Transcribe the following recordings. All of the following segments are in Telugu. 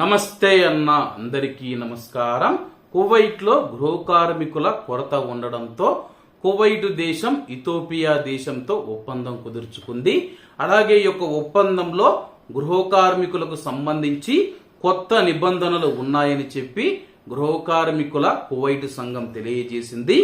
నమస్తే అన్న అందరికీ నమస్కారం. కువైట్లో గృహ కార్మికుల కొరత ఉండడంతో కువైట్ దేశం ఇథోపియా దేశంతో ఒప్పందం కుదుర్చుకుంది. అలాగే ఈ యొక్క ఒప్పందంలో గృహ కార్మికులకు సంబంధించి కొత్త నిబంధనలు ఉన్నాయని చెప్పి గృహ కార్మికుల కువైట్ సంఘం తెలియజేసింది.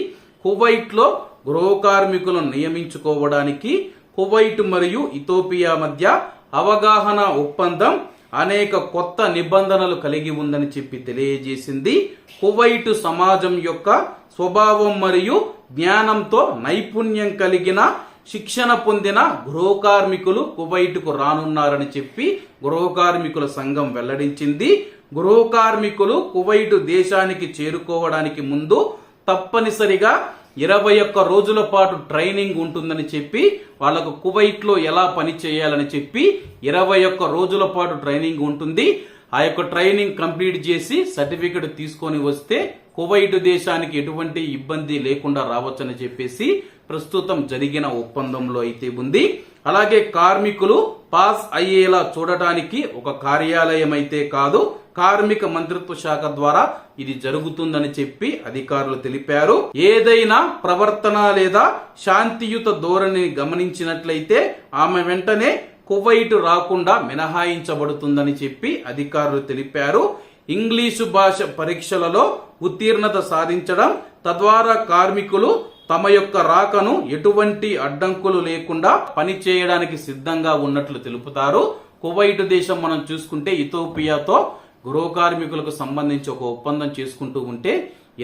కువైట్లో గృహ కార్మికులను నియమించుకోవడానికి కువైట్ మరియు ఇథోపియా మధ్య అవగాహన ఒప్పందం అనేక కొత్త నిబంధనలు కలిగి ఉందని చెప్పి తెలియజేసింది. కువైటు సమాజం యొక్క స్వభావం మరియు జ్ఞానంతో నైపుణ్యం కలిగిన శిక్షణ పొందిన గృహ కార్మికులు కువైట్కు రానున్నారని చెప్పి గృహ కార్మికుల సంఘం వెల్లడించింది. గృహ కార్మికులు కువైటు దేశానికి చేరుకోవడానికి ముందు తప్పనిసరిగా ఇరవై ఒక్క రోజుల పాటు ట్రైనింగ్ ఉంటుందని చెప్పి వాళ్ళకు కువైట్లో ఎలా పని చేయాలని చెప్పి ఇరవై ఒక్క రోజుల పాటు ట్రైనింగ్ ఉంటుంది. ఆ యొక్క ట్రైనింగ్ కంప్లీట్ చేసి సర్టిఫికెట్ తీసుకొని వస్తే కువైట్ దేశానికి ఎటువంటి ఇబ్బంది లేకుండా రావచ్చని చెప్పేసి ప్రస్తుతం జరిగిన ఒప్పందంలో అయితే ఉంది. అలాగే కార్మికులు పాస్ అయ్యేలా చూడటానికి ఒక కార్యాలయం అయితే కాదు. కార్మిక మంత్రిత్వ శాఖ ద్వారా ఇది జరుగుతుందని చెప్పి అధికారులు తెలిపారు. ఏదైనా ప్రవర్తన లేదా శాంతియుత ధోరణిని గమనించినట్లయితే ఆమె వెంటనే కువైట్ రాకుండా మినహాయించబడుతుందని చెప్పి అధికారులు తెలిపారు. ఇంగ్లీషు భాష పరీక్షలలో ఉత్తీర్ణత సాధించడం తద్వారా కార్మికులు తమ యొక్క రాకను ఎటువంటి అడ్డంకులు లేకుండా పని చేయడానికి సిద్ధంగా ఉన్నట్లు తెలుపుతారు. కువైట్ దేశం మనం చూసుకుంటే ఇథోపియాతో గృహ కార్మికులకు సంబంధించి ఒక ఒప్పందం చేసుకుంటూ ఉంటే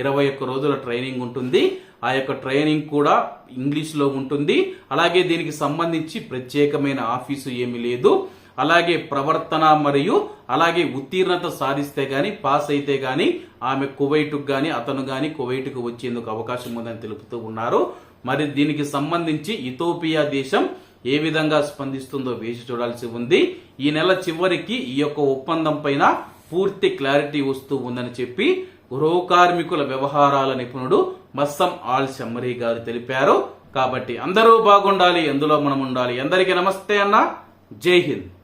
ఇరవై ఒక్క రోజుల ట్రైనింగ్ ఉంటుంది. ఆ యొక్క ట్రైనింగ్ కూడా ఇంగ్లీష్లో ఉంటుంది. అలాగే దీనికి సంబంధించి ప్రత్యేకమైన ఆఫీసు ఏమీ లేదు. అలాగే ప్రవర్తన మరియు అలాగే ఉత్తీర్ణత సాధిస్తే గాని పాస్ అయితే గాని ఆమె కువైటుకు గాని అతను గాని కువైటుకు వచ్చేందుకు అవకాశం ఉందని తెలుపుతూ ఉన్నారు. మరి దీనికి సంబంధించి ఇథోపియా దేశం ఏ విధంగా స్పందిస్తుందో వేచి చూడాల్సి ఉంది. ఈ నెల చివరికి ఈ యొక్క ఒప్పందం పైన పూర్తి క్లారిటీ వస్తూ ఉందని చెప్పి గృహ కార్మికుల వ్యవహారాల నిపుణుడు మస్సం ఆల్ షమ్మరీ గారు తెలిపారు. కాబట్టి అందరూ బాగుండాలి ఎందులో మనం ఉండాలి. అందరికీ నమస్తే అన్న. జై హింద్.